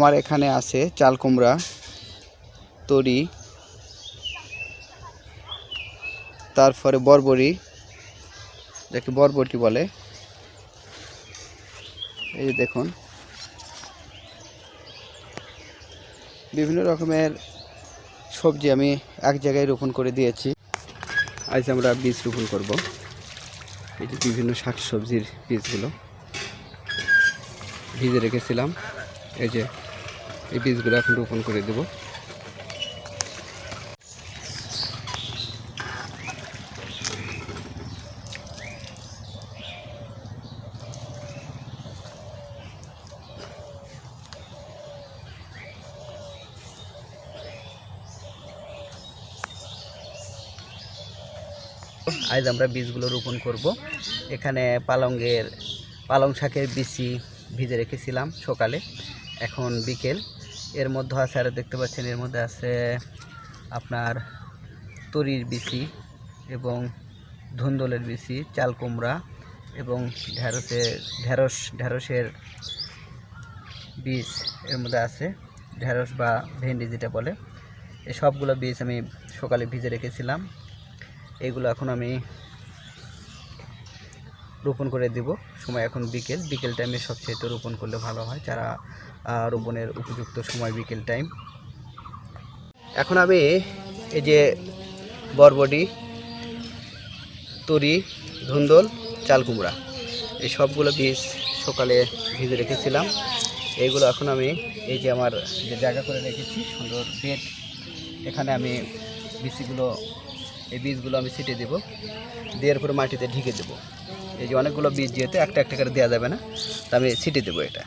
আমার এখানে আছে চাল কুমড়া, তরি, তারপরে বরবরি যাকে বরবটি বলে। এই যে দেখুন। বিভিন্ন রকমের সবজি আমি এক জায়গায় রোপণ করে দিয়েছি। আজ আমরা বীজ রোপণ করব। এই যে বিভিন্ন শাক সবজির বীজগুলো ভিজে রেখেছিলাম। এই যে এই বীজগুলো এখন রোপণ করে দেব। আজ আমরা বীজগুলো রোপণ করব। এখানে পালংয়ের পালং শাকের বিচি ভিজে রেখেছিলাম সকালে। এখন বিকেল। এর মধ্যে আছে আর দেখতে পাচ্ছেন, এর মধ্যে আছে আপনার তরির বিচি এবং ধুন্দলের বিচি, চাল কুমড়া এবং ঢ্যাঁড়সের ঢ্যাঁড়স ঢ্যাঁড়সের বীজ এর মধ্যে আছে। ঢ্যাঁড়স বা ভেন্ডি যেটা বলে, এই সবগুলো বীজ আমি সকালে ভিজে রেখেছিলাম। এগুলো এখন আমি রোপণ করে দিব। সময় এখন বিকেল। বিকেল টাইমে সবচেয়ে রোপণ করলে ভালো হয়। যারা রোপণের উপযুক্ত সময় বিকেল টাইম এখন আমি এই যে বরবডি তরি, ধুন্দল, চাল কুমড়া, এই সবগুলো বীজ সকালে ভিজে রেখেছিলাম। এইগুলো এখন আমি এই যে আমার যে জায়গা করে রেখেছি, সুন্দর বেড, এখানে আমি বিচিগুলো এই বীজগুলো আমি ছিটে দেবো। দেওয়ার পরে মাটিতে ঢেকে দেবো। এই যে অনেকগুলো বীজ যেহেতু একটা একটা করে দেওয়া যাবে না, তা আমি ছিটে দেবো এটা।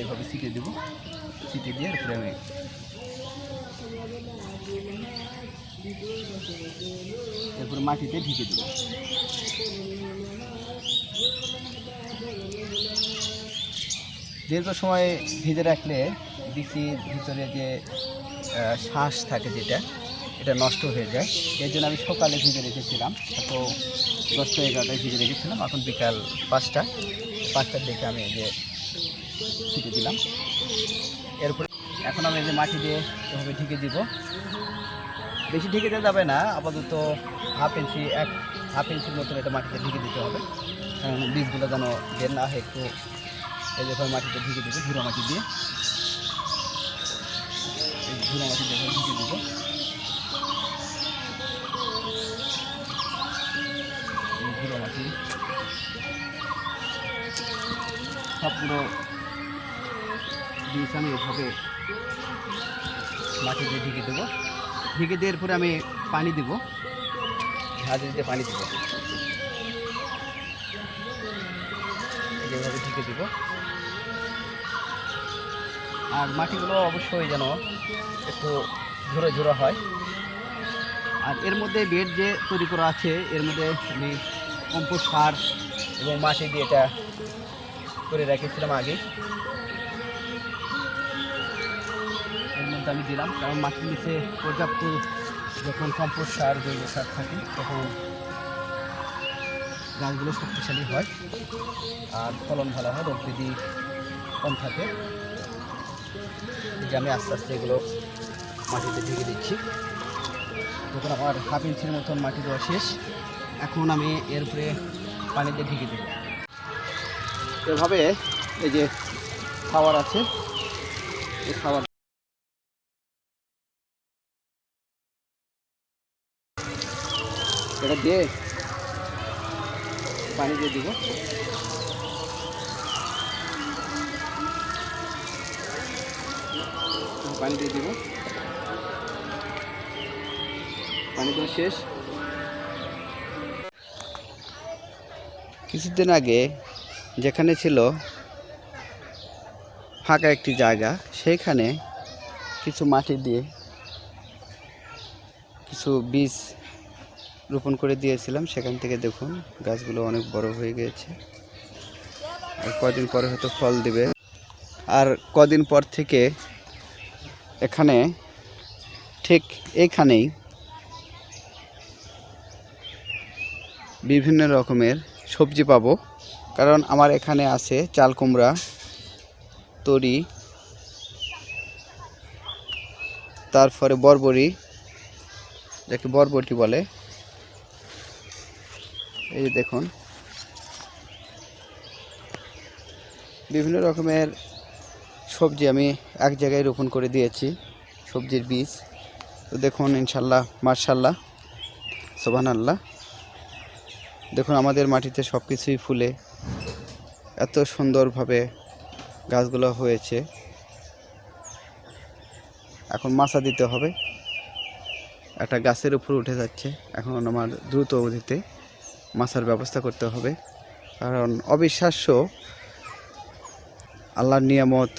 এইভাবে ছিটে দেবো ছিটে দিয়ে এরপরে আমি এরপরে মাটিতে ঢেকে দেবো। দীর্ঘ সময় ভিজে রাখলে বিচির ভিতরে যে শ্বাস থাকে যেটা, এটা নষ্ট হয়ে যায়। এর জন্য আমি সকালে ভিজে রেখেছিলাম তো দশটা এগারোটায় ভিজে রেখেছিলাম এখন বিকাল পাঁচটা। পাঁচটার দিকে আমি যে ছিটে দিলাম। এরপরে এখন আমি এই যে মাটি দিয়ে এভাবে ঢেকে দিব। বেশি ঢেকে দেওয়া যাবে না। আপাতত হাফ ইঞ্চি, এক হাফ ইঞ্চির মতন এটা মাটিতে ঢেকে দিতে হবে। কারণ বীজগুলো যেন বের না হয় একটু এই যে এভাবে মাটিতে ঢেকে দিব ধুলো মাটি দিয়ে। ধুলো মাটি এভাবে ঢেকে দিব। সবগুলো বীজ আমি এভাবে। মাটিতে ঢেকে দেবো। ঢেকে দেওয়ার পরে আমি পানি দেবো। ঝাঁঝে দিয়ে পানি দেবো। যেভাবে ঢেকে দেবো। আর মাটিগুলো অবশ্যই যেন একটু ঝুরো ঝুরো হয়। আর এর মধ্যে বেড যে তৈরি করা আছে, এর মধ্যে আমি কম্পোস্ট সার এবং মাটি দিয়ে এটা করে রেখেছিলাম আগে। এর মধ্যে আমি দিলাম, কারণ মাটির নিচে পর্যাপ্ত যখন কম্পোস্ট সার, জৈব সার থাকে, তখন গাছগুলো শক্তিশালী হয় আর ফলন ভালো হয়, রোগ বিধি কম থাকে। যে আমি আস্তে আস্তে এগুলো মাটিতে ঢেকে দিচ্ছি। তখন আমার হাফ ইঞ্চির মতন মাটি দেওয়া শেষ, এখন আমি এর উপরে পানি দিয়ে ঢেকে দেবো এভাবে এই যে খাবার আছে, এই খাবার এটা দিয়ে পানি দিয়ে দিব। পানি দিয়ে দিব। পানি দেওয়া শেষ। কিছুদিন আগে যেখানে ছিল ফাঁকা একটি জায়গা, সেইখানে কিছু মাটি দিয়ে কিছু বীজ রোপণ করে দিয়েছিলাম। সেখান থেকে দেখুন গাছগুলো অনেক বড় হয়ে গিয়েছে। আর কদিন পরে হয়তো ফল দিবে। আর কদিন পর থেকে এখানে ঠিক এইখানেই বিভিন্ন রকমের সবজি পাবো। কারণ আমার এখানে আছে চাল কুমড়া, তরি, তারপরে বরবরি যাকে বরবটি বলে। এই যে দেখুন। বিভিন্ন রকমের সবজি আমি এক জায়গায় রোপণ করে দিয়েছি, সবজির বীজ। তো দেখুন, ইনশাল্লাহ মার্শাল্লাহ সোবান আল্লাহ দেখুন, আমাদের মাটিতে সব কিছুই ফুলে। এত সুন্দরভাবে গাছগুলো হয়েছে। এখন মাছা দিতে হবে। একটা গাছের উপর উঠে যাচ্ছে। এখন আমার দ্রুত অবধিতে মাছার ব্যবস্থা করতে হবে। কারণ অবিশ্বাস্য আল্লাহর নিয়ামত